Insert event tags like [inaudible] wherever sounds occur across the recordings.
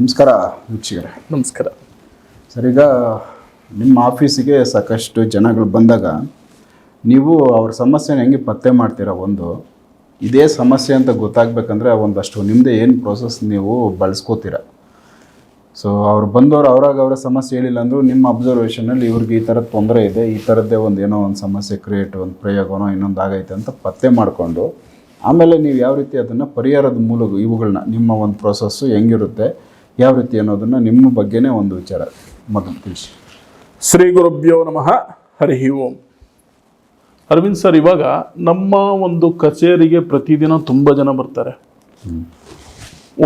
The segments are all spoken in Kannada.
ನಮಸ್ಕಾರ ವೀಕ್ಷಕರೇ. ನಮಸ್ಕಾರ. ಸರ್ ಈಗ ನಿಮ್ಮ ಆಫೀಸಿಗೆ ಸಾಕಷ್ಟು ಜನಗಳು ಬಂದಾಗ ನೀವು ಅವ್ರ ಸಮಸ್ಯೆನ ಹೆಂಗೆ ಪತ್ತೆ ಮಾಡ್ತೀರಾ ಒಂದು? ಇದೇ ಸಮಸ್ಯೆ ಅಂತ ಗೊತ್ತಾಗಬೇಕಂದ್ರೆ ಒಂದಷ್ಟು ನಿಮ್ಮದೇ ಏನು ಪ್ರೋಸೆಸ್ ನೀವು ಬಳಸ್ಕೋತೀರ? ಸೊ ಅವ್ರು ಬಂದವರು ಅವ್ರಾಗ ಅವರ ಸಮಸ್ಯೆ ಹೇಳಿಲ್ಲ ಅಂದರೂ ನಿಮ್ಮ ಅಬ್ಸರ್ವೇಷನಲ್ಲಿ ಇವ್ರಿಗೆ ಈ ಥರದ ತೊಂದರೆ ಇದೆ ಈ ಥರದ್ದೇ ಒಂದು ಏನೋ ಒಂದು ಸಮಸ್ಯೆ ಕ್ರಿಯೇಟ್ ಒಂದು ಪ್ರಯೋಗನೋ ಇನ್ನೊಂದು ಆಗೈತೆ ಅಂತ ಪತ್ತೆ ಮಾಡಿಕೊಂಡು ಆಮೇಲೆ ನೀವು ಯಾವ ರೀತಿ ಅದನ್ನು ಪರಿಹಾರದ ಮೂಲಕ ಇವುಗಳನ್ನ ನಿಮ್ಮ ಒಂದು ಪ್ರೋಸೆಸ್ಸು ಹೆಂಗಿರುತ್ತೆ ಯಾವ ರೀತಿ ಅನ್ನೋದನ್ನು ನಿಮ್ಮ ಬಗ್ಗೆನೇ ಒಂದು ವಿಚಾರ ಮೊದಲು ತಿಳಿಸಿ. ಶ್ರೀ ಗುರುಭ್ಯೋ ನಮಃ. ಹರಿ ಓಂ. ಅರವಿಂದ್ ಸರ್ ಇವಾಗ ನಮ್ಮ ಒಂದು ಕಚೇರಿಗೆ ಪ್ರತಿದಿನ ತುಂಬ ಜನ ಬರ್ತಾರೆ.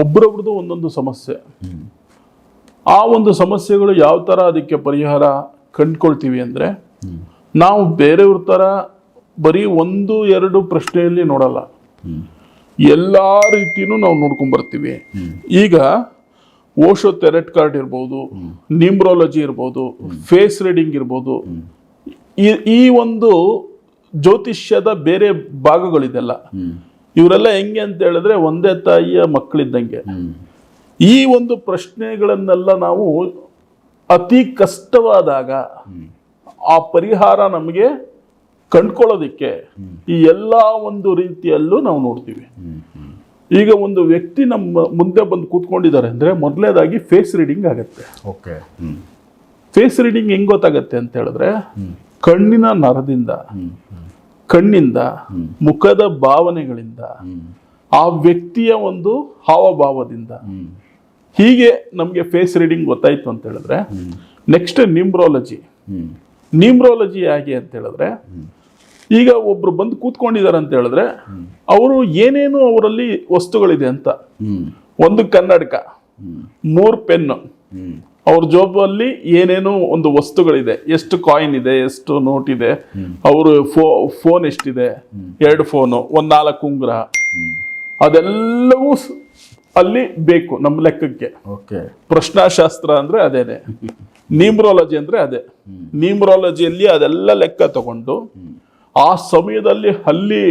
ಒಬ್ರೊಬ್ರದ್ದು ಒಂದೊಂದು ಸಮಸ್ಯೆ. ಆ ಒಂದು ಸಮಸ್ಯೆಗಳು ಯಾವ ಥರ ಅದಕ್ಕೆ ಪರಿಹಾರ ಕಂಡ್ಕೊಳ್ತೀವಿ ಅಂದರೆ ನಾವು ಬೇರೆಯವ್ರ ಥರ ಬರೀ ಒಂದು ಎರಡು ಪ್ರಶ್ನೆಯಲ್ಲಿ ನೋಡಲ್ಲ. ಎಲ್ಲ ರೀತಿಯೂ ನಾವು ನೋಡ್ಕೊಂಡ್ ಬರ್ತೀವಿ. ಈಗ ಓಶೋ ತೆರೆಟ್ ಕಾರ್ಡ್ ಇರ್ಬೋದು ನಿಮ್ರೋಲಜಿ ಇರ್ಬೋದು ಫೇಸ್ ರೀಡಿಂಗ್ ಇರ್ಬೋದು. ಈ ಒಂದು ಜ್ಯೋತಿಷ್ಯದ ಬೇರೆ ಭಾಗಗಳಿದೆಲ್ಲ. ಇವರೆಲ್ಲ ಹೆಂಗೆ ಅಂತ ಹೇಳಿದ್ರೆ ಒಂದೇ ತಾಯಿಯ ಮಕ್ಕಳಿದ್ದಂಗೆ. ಈ ಒಂದು ಪ್ರಶ್ನೆಗಳನ್ನೆಲ್ಲ ನಾವು ಅತಿ ಕಷ್ಟವಾದಾಗ ಆ ಪರಿಹಾರ ನಮಗೆ ಕಂಡ್ಕೊಳ್ಳೋದಕ್ಕೆ ಈ ಎಲ್ಲ ಒಂದು ರೀತಿಯಲ್ಲೂ ನಾವು ನೋಡ್ತೀವಿ. ಈಗ ಒಂದು ವ್ಯಕ್ತಿ ನಮ್ಮ ಮುಂದೆ ಬಂದು ಕೂತ್ಕೊಂಡಿದ್ದಾರೆ ಅಂದರೆ ಮೊದಲೇದಾಗಿ ಫೇಸ್ ರೀಡಿಂಗ್ ಆಗುತ್ತೆ. ಓಕೆ. ಹ್ಞೂ ಫೇಸ್ ರೀಡಿಂಗ್ ಹೆಂಗ್ ಗೊತ್ತಾಗತ್ತೆ ಅಂತ ಹೇಳಿದ್ರೆ ಕಣ್ಣಿನ ನರದಿಂದ ಕಣ್ಣಿಂದ ಮುಖದ ಭಾವನೆಗಳಿಂದ ಆ ವ್ಯಕ್ತಿಯ ಒಂದು ಹಾವಭಾವದಿಂದ ಹೀಗೆ ನಮಗೆ ಫೇಸ್ ರೀಡಿಂಗ್ ಗೊತ್ತಾಯ್ತು ಅಂತ ಹೇಳಿದ್ರೆ ನೆಕ್ಸ್ಟ್ ನ್ಯೂಮ್ರಾಲಜಿ ನ್ಯೂಮ್ರಾಲಜಿ ಹೇಗೆ ಅಂತ ಹೇಳಿದ್ರೆ ಈಗ ಒಬ್ರು ಬಂದು ಕೂತ್ಕೊಂಡಿದ್ದಾರೆ ಅಂತ ಹೇಳಿದ್ರೆ ಅವರು ಏನೇನು ಅವರಲ್ಲಿ ವಸ್ತುಗಳಿದೆ ಅಂತ. ಒಂದು ಕನ್ನಡಕ ಮೂರು ಪೆನ್ನು ಅವ್ರ ಜೋಬಲ್ಲಿ ಏನೇನು ಒಂದು ವಸ್ತುಗಳಿದೆ. ಎಷ್ಟು ಕಾಯಿನ್ ಇದೆ ಎಷ್ಟು ನೋಟ್ ಇದೆ ಅವರು ಫೋ ಫೋನ್ ಎಷ್ಟಿದೆ ಎರಡು ಫೋನು ಒಂದು ನಾಲ್ಕು ಉಂಗುರ. ಅದೆಲ್ಲವೂ ಅಲ್ಲಿ ಬೇಕು ನಮ್ಮ ಲೆಕ್ಕಕ್ಕೆ. ಓಕೆ. ಪ್ರಶ್ನಾಶಾಸ್ತ್ರ ಅಂದ್ರೆ ಅದೇನೆ. [laughs] ನ್ಯೂಮ್ರಾಲಜಿ ಅಂದ್ರೆ ಅದೇ. ನ್ಯೂಮ್ರಾಲಜಿಯಲ್ಲಿ ಅದೆಲ್ಲ ಲೆಕ್ಕ ತಗೊಂಡು ಆ ಸಮಯದಲ್ಲಿ ಹಲ್ಲಿ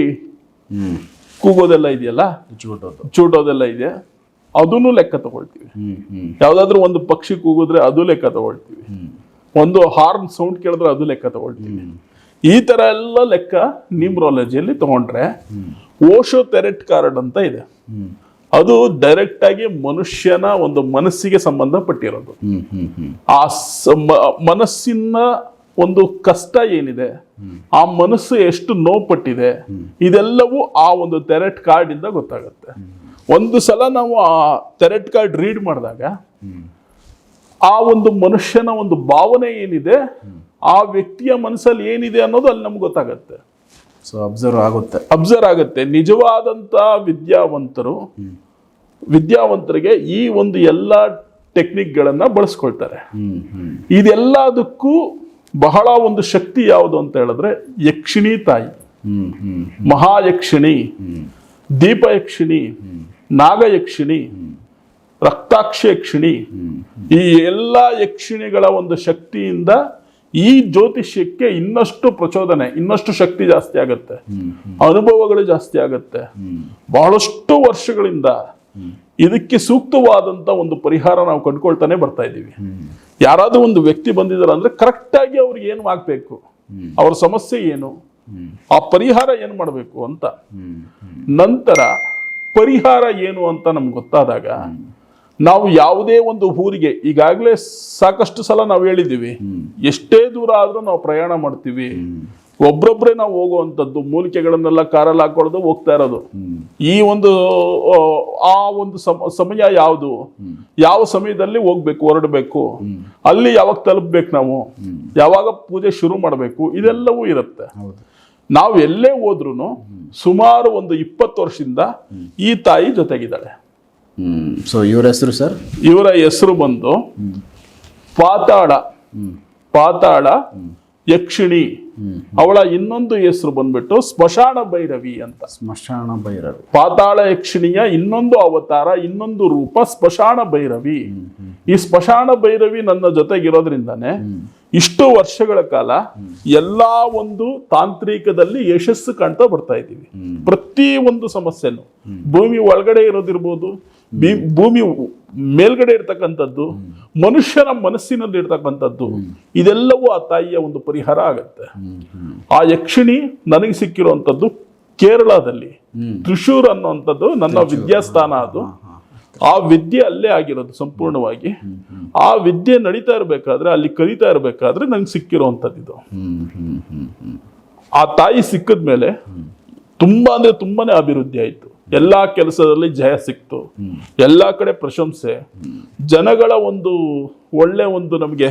ಕೂಗೋದೆಲ್ಲ ಇದೆಯಲ್ಲ? ಚೂಟೋದು ಚೂಟೋದೆಲ್ಲ ಇದೆ. ಅದನ್ನು ಲೆಕ್ಕ ತಗೊಳ್ತೀವಿ. ಯಾವುದಾದ್ರೂ ಒಂದು ಪಕ್ಷಿ ಕೂಗಿದ್ರೆ ಅದು ಲೆಕ್ಕ ತಗೊಳ್ತೀವಿ. ಒಂದು ಹಾರ್ನ್ ಸೌಂಡ್ ಕೇಳಿದ್ರೆ ಅದು ಲೆಕ್ಕ ತಗೊಳ್ತೀವಿ. ಈ ತರ ಎಲ್ಲ ಲೆಕ್ಕ ನ್ಯೂಮ್ರಾಲಜಿಯಲ್ಲಿ ತಗೊಂಡ್ರೆ ಓಶೋ ತೆರೆಟ್ ಕಾರ್ಡ್ ಅಂತ ಇದೆ. ಅದು ಡೈರೆಕ್ಟ್ ಆಗಿ ಮನುಷ್ಯನ ಒಂದು ಮನಸ್ಸಿಗೆ ಸಂಬಂಧಪಟ್ಟಿರೋದು. ಆ ಮನಸ್ಸಿನ ಒಂದು ಕಷ್ಟ ಏನಿದೆ ಆ ಮನಸ್ಸು ಎಷ್ಟು ನೋವುಪಟ್ಟಿದೆ ಇದೆಲ್ಲವೂ ಆ ಒಂದು ತೆರೆಟ್ ಕಾರ್ಡ್ ಇಂದ ಗೊತ್ತಾಗುತ್ತೆ. ಒಂದು ಸಲ ನಾವು ಆ ತೆರೆಟ್ ಕಾರ್ಡ್ ರೀಡ್ ಮಾಡಿದಾಗ ಆ ಒಂದು ಮನುಷ್ಯನ ಒಂದು ಭಾವನೆ ಏನಿದೆ ಆ ವ್ಯಕ್ತಿಯ ಮನಸ್ಸಲ್ಲಿ ಏನಿದೆ ಅನ್ನೋದು ಅಲ್ಲಿ ನಮ್ಗೆ ಗೊತ್ತಾಗುತ್ತೆ. ಸೊ ಅಬ್ಸರ್ವ್ ಆಗುತ್ತೆ. ಅಬ್ಸರ್ವ್ ಆಗುತ್ತೆ. ನಿಜವಾದಂತ ವಿದ್ಯಾವಂತರು ವಿದ್ಯಾವಂತರಿಗೆ ಈ ಒಂದು ಎಲ್ಲ ಟೆಕ್ನಿಕ್ಗಳನ್ನು ಬಳಸ್ಕೊಳ್ತಾರೆ. ಇದೆಲ್ಲದಕ್ಕೂ ಬಹಳ ಒಂದು ಶಕ್ತಿ ಯಾವುದು ಅಂತ ಹೇಳಿದ್ರೆ ಯಕ್ಷಿಣಿ ತಾಯಿ. ಮಹಾಯಕ್ಷಿಣಿ ದೀಪಯಕ್ಷಿಣಿ ನಾಗಯಕ್ಷಿಣಿ ರಕ್ತಾಕ್ಷಿ ಯಕ್ಷಿಣಿ ಈ ಎಲ್ಲ ಯಕ್ಷಿಣಿಗಳ ಒಂದು ಶಕ್ತಿಯಿಂದ ಈ ಜ್ಯೋತಿಷ್ಯಕ್ಕೆ ಇನ್ನಷ್ಟು ಪ್ರಚೋದನೆ ಇನ್ನಷ್ಟು ಶಕ್ತಿ ಜಾಸ್ತಿ ಆಗುತ್ತೆ. ಅನುಭವಗಳು ಜಾಸ್ತಿ ಆಗುತ್ತೆ. ಬಹಳಷ್ಟು ವರ್ಷಗಳಿಂದ ಇದಕ್ಕೆ ಸೂಕ್ತವಾದಂತ ಒಂದು ಪರಿಹಾರ ನಾವು ಕಂಡುಕೊಳ್ತಾನೆ ಬರ್ತಾ ಇದ್ದೀವಿ. ಯಾರಾದ್ರೂ ಒಂದು ವ್ಯಕ್ತಿ ಬಂದಿದ್ದಾರೆ ಅಂದ್ರೆ ಕರೆಕ್ಟ್ ಆಗಿ ಅವ್ರಿಗೆ ಏನು ಆಗ್ಬೇಕು? ಅವ್ರ ಸಮಸ್ಯೆ ಏನು? ಆ ಪರಿಹಾರ ಏನು ಮಾಡಬೇಕು ಅಂತ. ನಂತರ ಪರಿಹಾರ ಏನು ಅಂತ ನಮ್ಗೆ ಗೊತ್ತಾದಾಗ ನಾವು ಯಾವುದೇ ಒಂದು ಊರಿಗೆ ಈಗಾಗಲೇ ಸಾಕಷ್ಟು ಸಲ ನಾವು ಹೇಳಿದ್ದೀವಿ. ಎಷ್ಟೇ ದೂರ ಆದರೂ ನಾವು ಪ್ರಯಾಣ ಮಾಡ್ತೀವಿ. ಒಬ್ರೊಬ್ರೆ ನಾವು ಹೋಗುವಂಥದ್ದು ಮೂಲಿಕೆಗಳನ್ನೆಲ್ಲ ಕಾರಲ್ಲಿ ಹಾಕೊಳ್ಳೋದು ಹೋಗ್ತಾ ಇರೋದು. ಈ ಒಂದು ಆ, ಒಂದು ಸಮ- ಸಮಯ ಯಾವುದು? ಯಾವ ಸಮಯದಲ್ಲಿ ಹೋಗ್ಬೇಕು ಹೊರಡಬೇಕು? ಅಲ್ಲಿ ಯಾವಾಗ ತಲುಪಬೇಕು ನಾವು? ಯಾವಾಗ ಪೂಜೆ ಶುರು ಮಾಡಬೇಕು? ಇದೆಲ್ಲವೂ ಇರುತ್ತೆ. ನಾವು ಎಲ್ಲೇ ಹೋದ್ರೂ ಸುಮಾರು ಒಂದು ಇಪ್ಪತ್ತು ವರ್ಷದಿಂದ ಈ ತಾಯಿ ಜೊತೆಗಿದ್ದಾಳೆ. ಸೊ ಇವರ ಹೆಸರು ಸರ್ ಇವರ ಹೆಸರು ಬಂದು ಪಾತಾಳ. ಪಾತಾಳ ಯಕ್ಷಿಣಿ. ಅವಳ ಇನ್ನೊಂದು ಹೆಸರು ಬಂದ್ಬಿಟ್ಟು ಸ್ಮಶಾನ ಭೈರವಿ ಅಂತ. ಸ್ಮಶಾನ ಭೈರವಿ. ಪಾತಾಳ ಯಕ್ಷಿಣಿಯ ಇನ್ನೊಂದು ಅವತಾರ ಇನ್ನೊಂದು ರೂಪ ಸ್ಮಶಾನ ಭೈರವಿ. ಈ ಸ್ಮಶಾನ ಭೈರವಿ ನನ್ನ ಜೊತೆಗಿರೋದ್ರಿಂದಾನೆ ಇಷ್ಟು ವರ್ಷಗಳ ಕಾಲ ಎಲ್ಲಾ ಒಂದು ತಾಂತ್ರಿಕದಲ್ಲಿ ಯಶಸ್ಸು ಕಾಣ್ತಾ ಬರ್ತಾ ಇದ್ದೀವಿ. ಪ್ರತಿ ಒಂದು ಸಮಸ್ಯೆನು. ಭೂಮಿ ಒಳಗಡೆ ಇರೋದಿರ್ಬೋದು ಭೂಮಿ ಮೇಲ್ಗಡೆ ಇರ್ತಕ್ಕಂಥದ್ದು ಮನುಷ್ಯನ ಮನಸ್ಸಿನಲ್ಲಿ ಇರ್ತಕ್ಕಂಥದ್ದು ಇದೆಲ್ಲವೂ ಆ ತಾಯಿಯ ಒಂದು ಪರಿಹಾರ ಆಗತ್ತೆ. ಆ ಯಕ್ಷಿಣಿ ನನಗೆ ಸಿಕ್ಕಿರುವಂಥದ್ದು ಕೇರಳದಲ್ಲಿ. ತ್ರಿಶೂರ್ ಅನ್ನುವಂಥದ್ದು ನನ್ನ ವಿದ್ಯಾಸ್ಥಾನ ಅದು. ಆ ವಿದ್ಯೆ ಅಲ್ಲೇ ಆಗಿರೋದು ಸಂಪೂರ್ಣವಾಗಿ. ಆ ವಿದ್ಯೆ ನಡೀತಾ ಇರಬೇಕಾದ್ರೆ ಅಲ್ಲಿ ಕಲಿತಾ ಇರಬೇಕಾದ್ರೆ ನಂಗೆ ಸಿಕ್ಕಿರುವಂಥದ್ದು ಇದು. ಆ ತಾಯಿ ಸಿಕ್ಕಿದ ಮೇಲೆ ತುಂಬಾ ಅಂದ್ರೆ ತುಂಬಾನೇ ಅಭಿವೃದ್ಧಿ ಆಯ್ತು. ಎಲ್ಲಾ ಕೆಲಸದಲ್ಲಿ ಜಯ ಸಿಕ್ತು. ಎಲ್ಲ ಕಡೆ ಪ್ರಶಂಸೆ. ಜನಗಳ ಒಂದು ಒಳ್ಳೆ ಒಂದು ನಮಗೆ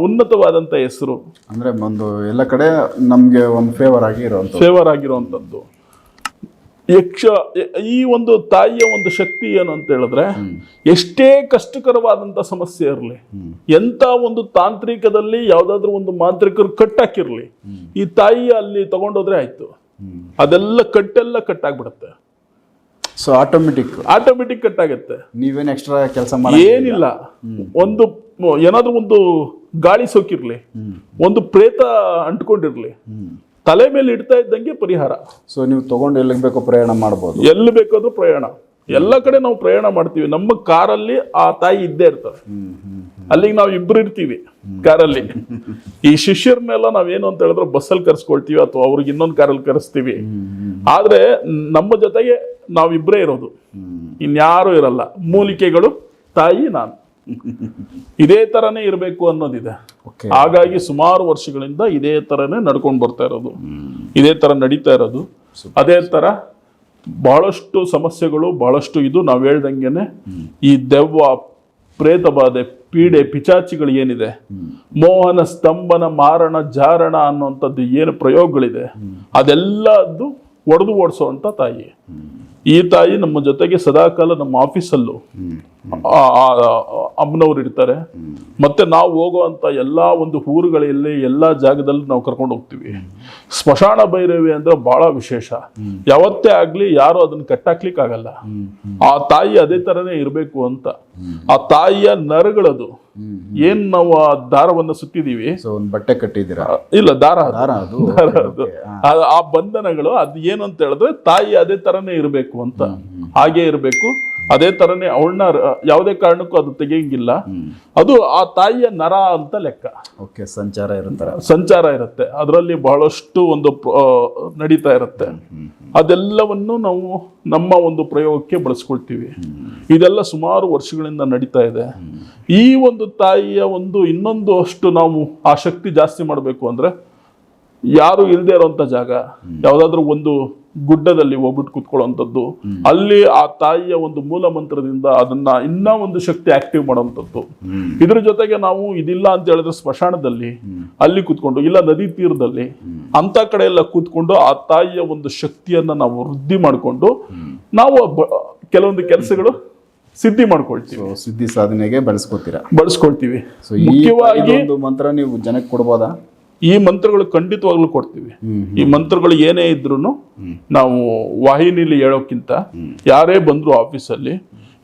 ಉನ್ನತವಾದಂಥ ಉನ್ನತವಾದಂತ ಹೆಸರು. ಅಂದ್ರೆ ಒಂದು ಎಲ್ಲ ಕಡೆ ನಮಗೆ ಒಂದು ಫೇವರ್ ಆಗಿ ಇರೋಂಥದ್ದು ಫೇವರ್ ಆಗಿರುವಂತದ್ದು ಯಕ್ಷ ಈ ಒಂದು ತಾಯಿಯ ಒಂದು ಶಕ್ತಿ ಏನು ಅಂತ ಹೇಳಿದ್ರೆ ಎಷ್ಟೇ ಕಷ್ಟಕರವಾದಂತ ಸಮಸ್ಯೆ ಇರಲಿ ಎಂಥ ಒಂದು ತಾಂತ್ರಿಕದಲ್ಲಿ ಯಾವುದಾದ್ರೂ ಒಂದು ಮಾಂತ್ರಿಕರು ಕಟ್ಟಾಕಿರಲಿ ಈ ತಾಯಿ ಅಲ್ಲಿ ತಗೊಂಡೋದ್ರೆ ಆಯ್ತು. ಅದೆಲ್ಲ ಕಟ್ಟೆಲ್ಲ ಕಟ್ಟಾಗ್ಬಿಡುತ್ತೆ. ಸೊ ಆಟೋಮೆಟಿಕ್ ಆಟೋಮೆಟಿಕ್ ಕಟ್ಟಾಗತ್ತೆ ನೀವೇನು ಎಕ್ಸ್ಟ್ರಾ ಕೆಲಸ ಮಾಡಿ ಏನಿಲ್ಲ. ಒಂದು ಏನಾದ್ರೂ ಒಂದು ಗಾಳಿ ಸೋಕಿರಲಿ ಒಂದು ಪ್ರೇತ ಅಂಟ್ಕೊಂಡಿರಲಿ ತಲೆ ಮೇಲೆ ಇಡ್ತಾ ಇದ್ದಂಗೆ ಪರಿಹಾರ. ಸೊ ನೀವು ತಗೊಂಡು ಎಲ್ಲಿಗೆ ಬೇಕೋ ಪ್ರಯಾಣ ಮಾಡ್ಬೋದು. ಎಲ್ಲಿ ಬೇಕಾದ್ರೂ ಪ್ರಯಾಣ. ಎಲ್ಲ ಕಡೆ ನಾವು ಪ್ರಯಾಣ ಮಾಡ್ತೀವಿ. ನಮ್ಮ ಕಾರಲ್ಲಿ ಆ ತಾಯಿ ಇದ್ದೇ ಇರ್ತಾರೆ. ಅಲ್ಲಿಗೆ ನಾವು ಇಬ್ರು ಇರ್ತೀವಿ ಕಾರಲ್ಲಿ. ಈ ಶಿಷ್ಯರನ್ನೆಲ್ಲ ನಾವೇನು ಅಂತ ಹೇಳಿದ್ರೆ ಬಸ್ಸಲ್ಲಿ ಕರ್ಸ್ಕೊಳ್ತೀವಿ ಅಥವಾ ಅವ್ರಿಗೆ ಇನ್ನೊಂದು ಕಾರಲ್ಲಿ ಕರೆಸ್ತೀವಿ. ಆದ್ರೆ ನಮ್ಮ ಜೊತೆಗೆ ನಾವಿಬ್ರೇ ಇರೋದು. ಇನ್ಯಾರು ಇರಲ್ಲ. ಮೂಲಿಕೆಗಳು ತಾಯಿ ನಾನು. ಇದೇ ತರನೇ ಇರಬೇಕು ಅನ್ನೋದಿದೆ. ಹಾಗಾಗಿ ಸುಮಾರು ವರ್ಷಗಳಿಂದ ಇದೇ ತರನೇ ನಡ್ಕೊಂಡು ಬರ್ತಾ ಇರೋದು. ಇದೇ ತರ ನಡೀತಾ ಇರೋದು. ಅದೇ ತರ ಬಹಳಷ್ಟು ಸಮಸ್ಯೆಗಳು, ಬಹಳಷ್ಟು ಇದು ನಾವು ಹೇಳ್ದಂಗೆನೆ ಈ ದೆವ್ವ ಪ್ರೇತ ಬಾಧೆ ಪೀಡೆ, ಪಿಚಾಚಿಗಳು ಏನಿದೆ? ಮೋಹನ, ಸ್ತಂಭನ, ಮಾರಣ, ಜಾರಣ ಅನ್ನುವಂಥದ್ದು ಏನು ಪ್ರಯೋಗಗಳಿದೆ? ಅದೆಲ್ಲದ್ದು ಒಡೆದು ಓಡಿಸುವಂತ ತಾಯಿ. ಈ ತಾಯಿ ನಮ್ಮ ಜೊತೆಗೆ ಸದಾಕಾಲ ನಮ್ಮ ಆಫೀಸಲ್ಲೂ. ಅಮ್ಮನವ್ರು ಇರ್ತಾರೆ. ಮತ್ತೆ ನಾವು ಹೋಗುವಂತ ಎಲ್ಲಾ ಒಂದು ಊರುಗಳಲ್ಲಿ ಎಲ್ಲಾ ಜಾಗದಲ್ಲಿ ನಾವು ಕರ್ಕೊಂಡು ಹೋಗ್ತೀವಿ. ಸ್ಮಶಾನ ಭೈರವಿ ಅಂದ್ರೆ ಬಹಳ ವಿಶೇಷ. ಯಾವತ್ತೇ ಆಗ್ಲಿ ಯಾರು ಅದನ್ನ ಕಟ್ಟಾಕ್ಲಿಕ್ಕೆ ಆಗಲ್ಲ ಆ ತಾಯಿ ಅದೇ ತರನೇ ಇರಬೇಕು ಅಂತ. ಆ ತಾಯಿಯ ನರಗಳದು. ಏನ್ ನಾವು ಆ ದಾರವನ್ನ ಸುತ್ತಿದೀವಿ? ಬಟ್ಟೆ ಕಟ್ಟಿದ್ದೀರಾ? ಇಲ್ಲ ದಾರ ಅದು. ಆ- ಆ ಬಂಧನಗಳು ಅದು ಏನಂತ ಅಂತ ಹೇಳಿದ್ರೆ ತಾಯಿ ಅದೇ ತರನೇ ಇರಬೇಕು ಅಂತ. ಹಾಗೆ ಇರಬೇಕು. ಅದೇ ತರನೇ ಅವಳನ್ನ ಯಾವುದೇ ಕಾರಣಕ್ಕೂ ಅದು ತೆಗೆಯಂಗಿಲ್ಲ. ಅದು ಆ ತಾಯಿಯ ನರ ಅಂತ ಲೆಕ್ಕ. ಓಕೆ ಸಂಚಾರ ಇರುತ್ತೆ ಸಂಚಾರ ಇರುತ್ತೆ. ಅದರಲ್ಲಿ ಬಹಳಷ್ಟು ಒಂದು ನಡೀತಾ ಇರುತ್ತೆ. ಅದೆಲ್ಲವನ್ನು ನಾವು ನಮ್ಮ ಒಂದು ಪ್ರಯೋಗಕ್ಕೆ ಬಳಸ್ಕೊಳ್ತೀವಿ. ಇದೆಲ್ಲ ಸುಮಾರು ವರ್ಷಗಳಿಂದ ನಡೀತಾ ಇದೆ. ಈ ಒಂದು ತಾಯಿಯ ಒಂದು ಇನ್ನೊಂದು ಅಷ್ಟು ನಾವು ಆ ಶಕ್ತಿ ಜಾಸ್ತಿ ಮಾಡಬೇಕು ಅಂದ್ರೆ ಯಾರು ಇಲ್ಲದೆ ಇರೋಂಥ ಜಾಗ ಯಾವ್ದಾದ್ರು ಒಂದು ಗುಡ್ಡದಲ್ಲಿ ಹೋಗ್ಬಿಟ್ಟು ಕುತ್ಕೊಳ್ಳೋಂಥದ್ದು ಅಲ್ಲಿ ಆ ತಾಯಿಯ ಒಂದು ಮೂಲ ಮಂತ್ರದಿಂದ ಅದನ್ನ ಇನ್ನೂ ಒಂದು ಶಕ್ತಿ ಆಕ್ಟಿವ್ ಮಾಡೋಂಥದ್ದು ಇದ್ರ ಜೊತೆಗೆ ನಾವು ಇದಿಲ್ಲ ಅಂತ ಹೇಳಿದ್ರೆ ಸ್ಮಶಾನದಲ್ಲಿ ಅಲ್ಲಿ ಕೂತ್ಕೊಂಡು ಇಲ್ಲ ನದಿ ತೀರದಲ್ಲಿ ಅಂತ ಕಡೆ ಎಲ್ಲ ಕೂತ್ಕೊಂಡು ಆ ತಾಯಿಯ ಒಂದು ಶಕ್ತಿಯನ್ನ ನಾವು ವೃದ್ಧಿ ಮಾಡಿಕೊಂಡು ನಾವು ಕೆಲವೊಂದು ಕೆಲಸಗಳು ಸಿದ್ಧಿ ಮಾಡ್ಕೊಳ್ತೀವಿ. ಸಿದ್ಧಿ ಸಾಧನೆಗೆ ಬಳಸ್ಕೊತೀರಾ? ಬಳಸ್ಕೊಳ್ತೀವಿ. ಮುಖ್ಯವಾಗಿ ಒಂದು ಮಂತ್ರ ನೀವು ಜನಕ್ಕೆ ಕೊಡ್ಬೋದಾ? ಈ ಮಂತ್ರಗಳು ಖಂಡಿತವಾಗ್ಲೂ ಕೊಡ್ತೀವಿ. ಈ ಮಂತ್ರಗಳು ಏನೇ ಇದ್ರು ನಾವು ವಾಹಿನಿಲಿ ಹೇಳೋಕ್ಕಿಂತ ಯಾರೇ ಬಂದ್ರು ಆಫೀಸಲ್ಲಿ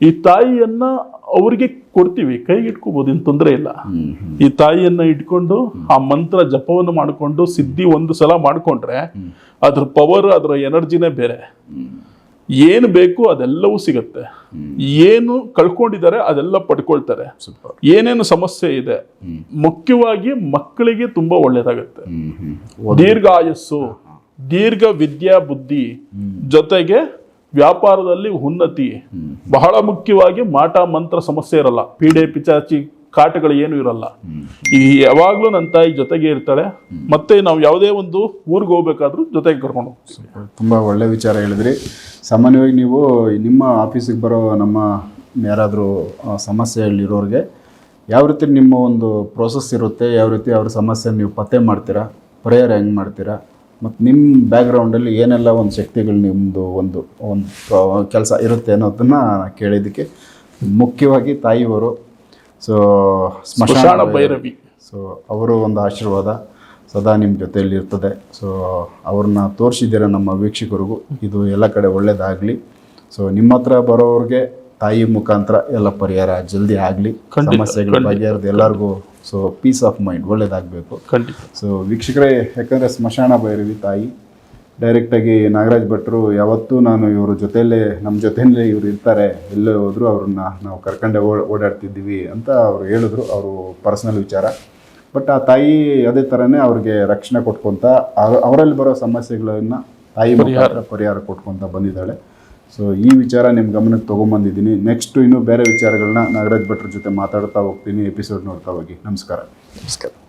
ಈ ತಾಯಿಯನ್ನ ಅವರಿಗೆ ಕೊಡ್ತೀವಿ ಕೈಗೆ ಇಟ್ಕೋಬಹುದು ಏನು ತೊಂದರೆ ಇಲ್ಲ. ಈ ತಾಯಿಯನ್ನ ಇಟ್ಕೊಂಡು ಆ ಮಂತ್ರ ಜಪವನ್ನು ಮಾಡಿಕೊಂಡು ಸಿದ್ಧಿ ಒಂದು ಸಲ ಮಾಡ್ಕೊಂಡ್ರೆ ಅದ್ರ ಪವರ್ ಅದರ ಎನರ್ಜಿನೇ ಬೇರೆ. ಏನು ಬೇಕು ಅದೆಲ್ಲವೂ ಸಿಗುತ್ತೆ. ಏನು ಕಳ್ಕೊಂಡಿದ್ದಾರೆ ಅದೆಲ್ಲ ಪಡ್ಕೊಳ್ತಾರೆ. ಏನೇನು ಸಮಸ್ಯೆ ಇದೆ ಮುಖ್ಯವಾಗಿ ಮಕ್ಕಳಿಗೆ ತುಂಬಾ ಒಳ್ಳೇದಾಗುತ್ತೆ. ದೀರ್ಘ ಆಯಸ್ಸು ದೀರ್ಘ ವಿದ್ಯಾ ಬುದ್ಧಿ ಜೊತೆಗೆ ವ್ಯಾಪಾರದಲ್ಲಿ ಉನ್ನತಿ. ಬಹಳ ಮುಖ್ಯವಾಗಿ ಮಾಟ ಮಂತ್ರ ಸಮಸ್ಯೆ ಇರಲ್ಲ. ಪೀಡೆ ಪಿಚಾಚಿ ಕಾಟಗಳು ಏನು ಇರಲ್ಲ. ಈ ಯಾವಾಗ್ಲೂ ನನ್ನ ತಾಯಿ ಜೊತೆಗೆ ಇರ್ತಾಳೆ. ಮತ್ತೆ ನಾವು ಯಾವುದೇ ಒಂದು ಊರಿಗೆ ಹೋಗ್ಬೇಕಾದ್ರೂ ಜೊತೆಗೆ ಕರ್ಕೊಂಡು ಹೋಗ್ತೀವಿ. ತುಂಬ ಒಳ್ಳೆ ವಿಚಾರ ಹೇಳಿದ್ರಿ. ಸಾಮಾನ್ಯವಾಗಿ ನೀವು ನಿಮ್ಮ ಆಫೀಸಿಗೆ ಬರೋ ನಮ್ಮ ಯಾರಾದರೂ ಸಮಸ್ಯೆಯಲ್ಲಿರೋರಿಗೆ ಯಾವ ರೀತಿ ನಿಮ್ಮ ಒಂದು ಪ್ರೋಸೆಸ್ ಇರುತ್ತೆ, ಯಾವ ರೀತಿ ಅವ್ರ ಸಮಸ್ಯೆ ನೀವು ಪತ್ತೆ ಮಾಡ್ತೀರಾ, ಪರಿಹಾರ ಹೆಂಗೆ ಮಾಡ್ತೀರಾ, ಮತ್ತು ನಿಮ್ಮ ಬ್ಯಾಕ್ಗ್ರೌಂಡಲ್ಲಿ ಏನೆಲ್ಲ ಒಂದು ಶಕ್ತಿಗಳು ನಿಮ್ಮದು ಒಂದು ಒಂದು ಕೆಲಸ ಇರುತ್ತೆ ಅನ್ನೋದನ್ನು ಕೇಳಿದ್ದಕ್ಕೆ ಮುಖ್ಯವಾಗಿ ತಾಯಿಯವರು ಸೊ ಸ್ಮಶಾನ ಭೈರವಿ ಸೊ ಅವರು ಒಂದು ಆಶೀರ್ವಾದ ಸದಾ ನಿಮ್ಮ ಜೊತೆಯಲ್ಲಿ ಇರ್ತದೆ. ಸೊ ಅವ್ರನ್ನ ತೋರಿಸಿದ್ದೀರ ನಮ್ಮ ವೀಕ್ಷಕರಿಗೂ? ಇದು ಎಲ್ಲ ಕಡೆ ಒಳ್ಳೇದಾಗಲಿ. ಸೊ ನಿಮ್ಮ ಹತ್ರ ಬರೋರಿಗೆ ತಾಯಿ ಮುಖಾಂತರ ಎಲ್ಲ ಪರಿಹಾರ ಜಲ್ದಿ ಆಗಲಿ. ಸಮಸ್ಯೆಗಳು ಬಗೆಹರಿದು ಎಲ್ಲರಿಗೂ ಸೊ ಪೀಸ್ ಆಫ್ ಮೈಂಡ್ ಒಳ್ಳೇದಾಗಬೇಕು. ಸೊ ವೀಕ್ಷಕರೇ ಯಾಕಂದರೆ ಸ್ಮಶಾನ ಭೈರವಿ ತಾಯಿ ಡೈರೆಕ್ಟಾಗಿ ನಾಗರಾಜ್ ಭಟ್ರು ಯಾವತ್ತೂ ನಾನು ಇವ್ರ ಜೊತೆಯಲ್ಲೇ ನಮ್ಮ ಜೊತೆಯಲ್ಲೇ ಇವ್ರು ಇರ್ತಾರೆ ಎಲ್ಲೇ ಹೋದ್ರು ಅವ್ರನ್ನ ನಾವು ಕರ್ಕೊಂಡೆ ಓ- ಓಡಾಡ್ತಿದ್ದೀವಿ ಅಂತ ಅವ್ರು ಹೇಳಿದ್ರು ಅವರು ಪರ್ಸನಲ್ ವಿಚಾರ. ಬಟ್ ಆ ತಾಯಿ ಅದೇ ಥರನೇ ಅವ್ರಿಗೆ ರಕ್ಷಣೆ ಕೊಟ್ಕೊತ ಅವ್ರ- ಅವರಲ್ಲಿ ಬರೋ ಸಮಸ್ಯೆಗಳನ್ನು ತಾಯಿ ಪರಿಹಾರ. ಕೊಟ್ಕೊತ ಬಂದಿದ್ದಾಳೆ. ಸೊ ಈ ವಿಚಾರ ನಿಮ್ಮ ಗಮನಕ್ಕೆ ತೊಗೊಂಬಂದಿದ್ದೀನಿ. ನೆಕ್ಸ್ಟ್ ಇನ್ನೂ ಬೇರೆ ವಿಚಾರಗಳನ್ನ ನಾಗರಾಜ್ ಭಟ್ರ ಜೊತೆ ಮಾತಾಡ್ತಾ ಹೋಗ್ತೀನಿ ಎಪಿಸೋಡ್ ನೋಡ್ತಾ ಹೋಗಿ. ನಮಸ್ಕಾರ. ನಮಸ್ಕಾರ.